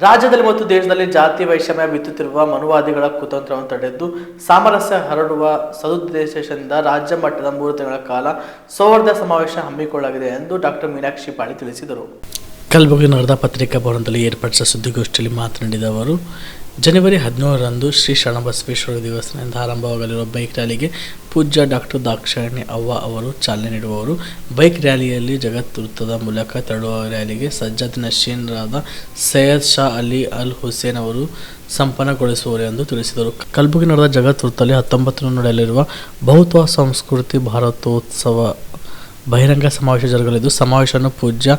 ರಾಜ್ಯದಲ್ಲಿ ಮತ್ತು ದೇಶದಲ್ಲಿ ಜಾತಿ ವೈಷಮ್ಯ ಬಿತ್ತುತ್ತಿರುವ ಮನುವಾದಿಗಳ ಕುತಂತ್ರವನ್ನು ತಡೆದು ಸಾಮರಸ್ಯ ಹರಡುವ ಸದುದ್ದೇಶದಿಂದ ರಾಜ್ಯ ಮಟ್ಟದ ಮೂರು ತಿಂಗಳ ಕಾಲ ಸೌಹಾರ್ದ ಸಮಾವೇಶ ಹಮ್ಮಿಕೊಳ್ಳಲಾಗಿದೆ ಎಂದು ಡಾಕ್ಟರ್ ಮೀನಾಕ್ಷಿ ಪಾಳಿ ತಿಳಿಸಿದರು. ಕಲಬುರಗಿ ನಗರದ ಪತ್ರಿಕಾ ಭವನದಲ್ಲಿ ಏರ್ಪಡಿಸಿದ ಸುದ್ದಿಗೋಷ್ಠಿಯಲ್ಲಿ ಮಾತನಾಡಿದ ಅವರು, ಜನವರಿ ಹದಿನೇಳರಂದು ಶ್ರೀ ಶರಣಬಸವೇಶ್ವರ ದೇವಸ್ಥಾನದಿಂದ ಆರಂಭವಾಗಲಿರುವ ಬೈಕ್ ರ್ಯಾಲಿಗೆ ಪೂಜ್ಯ ಡಾಕ್ಟರ್ ದಾಕ್ಷಾಯಣಿ ಅವ್ವ ಅವರು ಚಾಲನೆ ನೀಡುವವರು. ಬೈಕ್ ರ್ಯಾಲಿಯಲ್ಲಿ ಜಗತ್ ವೃತ್ತದ ಮೂಲಕ ತೆರಳುವ ರ್ಯಾಲಿಗೆ ಸಜ್ಜದ್ ನಶೀನ್ರಾದ ಸೈಯದ್ ಶಾ ಅಲಿ ಅಲ್ ಹುಸೇನ್ ಅವರು ಸಂಪನ್ನಗೊಳಿಸುವರು ಎಂದು ತಿಳಿಸಿದರು. ಕಲಬುರಗಿ ನಡೆದ ಜಗತ್ ವೃತ್ತದಲ್ಲಿ ಹತ್ತೊಂಬತ್ತು ನಡೆಯಲಿರುವ ಬಹುತ್ವ ಸಂಸ್ಕೃತಿ ಭಾರತೋತ್ಸವ ಬಹಿರಂಗ ಸಮಾವೇಶ ಜರುಗಲಿದ್ದು, ಸಮಾವೇಶವನ್ನು ಪೂಜ್ಯ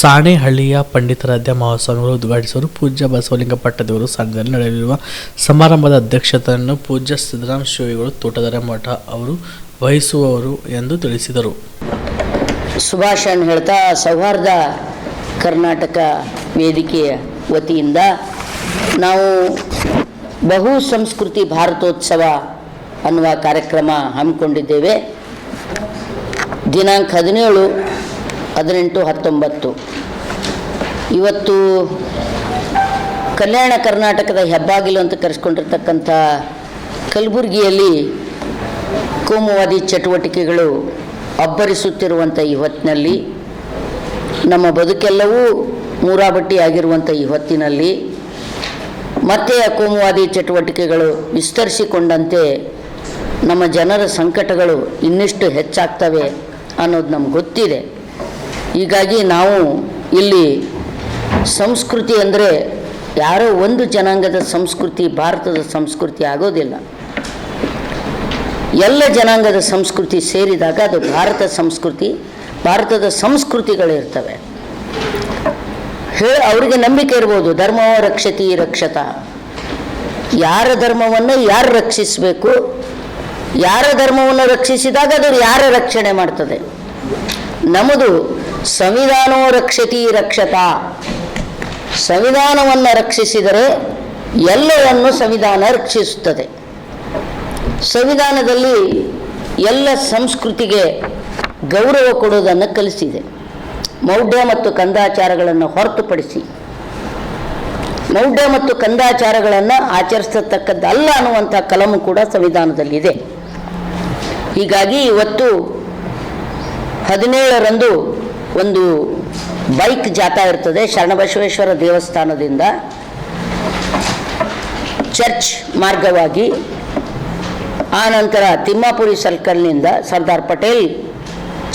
ಸಾಣೆಹಳ್ಳಿಯ ಪಂಡಿತಾರಾಧ್ಯ ಮಹಾಸ್ವಾಮಿಗಳು ಉದ್ಘಾಟಿಸುವರು. ಪೂಜ್ಯ ಬಸವಲಿಂಗ ಪಟ್ಟದೇವರು ಸಾನ್ನಿಧ್ಯದಲ್ಲಿ ನಡೆಯಲಿರುವ ಸಮಾರಂಭದ ಅಧ್ಯಕ್ಷತೆಯನ್ನು ಪೂಜ್ಯ ಸಿದ್ದರಾಮ ಶಿವಿಗಳು ತೋಟದಾರ ಮಠ ಅವರು ವಹಿಸುವವರು ಎಂದು ತಿಳಿಸಿದರು. ಸುಭಾಷಣ್ ಹೇಳ್ತಾ, ಸೌಹಾರ್ದ ಕರ್ನಾಟಕ ವೇದಿಕೆಯ ವತಿಯಿಂದ ನಾವು ಬಹು ಸಂಸ್ಕೃತಿ ಭಾರತೋತ್ಸವ ಅನ್ನುವ ಕಾರ್ಯಕ್ರಮ ಹಮ್ಮಿಕೊಂಡಿದ್ದೇವೆ. ದಿನಾಂಕ ಹದಿನೇಳು ಹದಿನೆಂಟು, ಹತ್ತೊಂಬತ್ತು. ಇವತ್ತು ಕಲ್ಯಾಣ ಕರ್ನಾಟಕದ ಹೆಬ್ಬಾಗಿಲು ಅಂತ ಕರೆಸ್ಕೊಂಡಿರ್ತಕ್ಕಂಥ ಕಲಬುರಗಿಯಲ್ಲಿ ಕೋಮುವಾದಿ ಚಟುವಟಿಕೆಗಳು ಅಬ್ಬರಿಸುತ್ತಿರುವಂಥ ಈ ಹೊತ್ತಿನಲ್ಲಿ, ನಮ್ಮ ಬದುಕೆಲ್ಲವೂ ಮೂರಾಬಟ್ಟಿ ಆಗಿರುವಂಥ ಈ ಹೊತ್ತಿನಲ್ಲಿ, ಮತ್ತೆ ಆ ಕೋಮುವಾದಿ ಚಟುವಟಿಕೆಗಳು ವಿಸ್ತರಿಸಿಕೊಂಡಂತೆ ನಮ್ಮ ಜನರ ಸಂಕಟಗಳು ಇನ್ನಿಷ್ಟು ಹೆಚ್ಚಾಗ್ತವೆ ಅನ್ನೋದು ನಮ್ಗೆ ಗೊತ್ತಿದೆ. ಹೀಗಾಗಿ ನಾವು ಇಲ್ಲಿ ಸಂಸ್ಕೃತಿ ಅಂದರೆ ಯಾರೋ ಒಂದು ಜನಾಂಗದ ಸಂಸ್ಕೃತಿ, ಭಾರತದ ಸಂಸ್ಕೃತಿ ಆಗೋದಿಲ್ಲ. ಎಲ್ಲ ಜನಾಂಗದ ಸಂಸ್ಕೃತಿ ಸೇರಿದಾಗ ಅದು ಭಾರತ ಸಂಸ್ಕೃತಿ, ಭಾರತದ ಸಂಸ್ಕೃತಿಗಳಿರ್ತವೆ. ಹೇ, ಅವರಿಗೆ ನಂಬಿಕೆ ಇರ್ಬೋದು ಧರ್ಮವ ರಕ್ಷತಿ ರಕ್ಷತ. ಯಾರ ಧರ್ಮವನ್ನು ಯಾರು ರಕ್ಷಿಸಬೇಕು? ಯಾರ ಧರ್ಮವನ್ನು ರಕ್ಷಿಸಿದಾಗ ಅದು ಯಾರ ರಕ್ಷಣೆ ಮಾಡ್ತದೆ? ನಮ್ಮದು ಸಂವಿಧಾನೋ ರಕ್ಷತಿ ರಕ್ಷತ. ಸಂವಿಧಾನವನ್ನು ರಕ್ಷಿಸಿದರೆ ಎಲ್ಲವನ್ನು ಸಂವಿಧಾನ ರಕ್ಷಿಸುತ್ತದೆ. ಸಂವಿಧಾನದಲ್ಲಿ ಎಲ್ಲ ಸಂಸ್ಕೃತಿಗೆ ಗೌರವ ಕೊಡುವುದನ್ನು ಕಲಿಸಿದೆ. ಮೌಢ್ಯ ಮತ್ತು ಕಂದಾಚಾರಗಳನ್ನು ಹೊರತುಪಡಿಸಿ. ಮೌಢ್ಯ ಮತ್ತು ಕಂದಾಚಾರಗಳನ್ನು ಆಚರಿಸತಕ್ಕದ್ದಲ್ಲ ಅನ್ನುವಂಥ ಕಲಮು ಕೂಡ ಸಂವಿಧಾನದಲ್ಲಿದೆ. ಹೀಗಾಗಿ ಇವತ್ತು ಹದಿನೇಳರಂದು ಒಂದು ಬೈಕ್ ಜಾಥಾ ಇರ್ತದೆ ಶರಣಬಸವೇಶ್ವರ ದೇವಸ್ಥಾನದಿಂದ. ಚರ್ಚ್ ಮಾರ್ಗವಾಗಿ ಆ ನಂತರ ತಿಮ್ಮಾಪುರಿ ಸರ್ಕಲ್ನಿಂದ ಸರ್ದಾರ್ ಪಟೇಲ್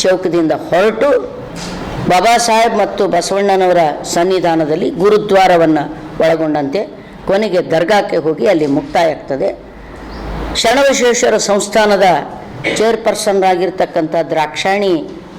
ಚೌಕದಿಂದ ಹೊರಟು ಬಾಬಾ ಸಾಹೇಬ್ ಮತ್ತು ಬಸವಣ್ಣನವರ ಸನ್ನಿಧಾನದಲ್ಲಿ ಗುರುದ್ವಾರವನ್ನು ಒಳಗೊಂಡಂತೆ ಕೊನೆಗೆ ದರ್ಗಾಕ್ಕೆ ಹೋಗಿ ಅಲ್ಲಿ ಮುಕ್ತಾಯ ಆಗ್ತದೆ ಶರಣಬಸವೇಶ್ವರ ಸಂಸ್ಥಾನದ ಚೇರ್ಪರ್ಸನ್ ಆಗಿರ್ತಕ್ಕಂಥ ದ್ರಾಕ್ಷಾಣಿ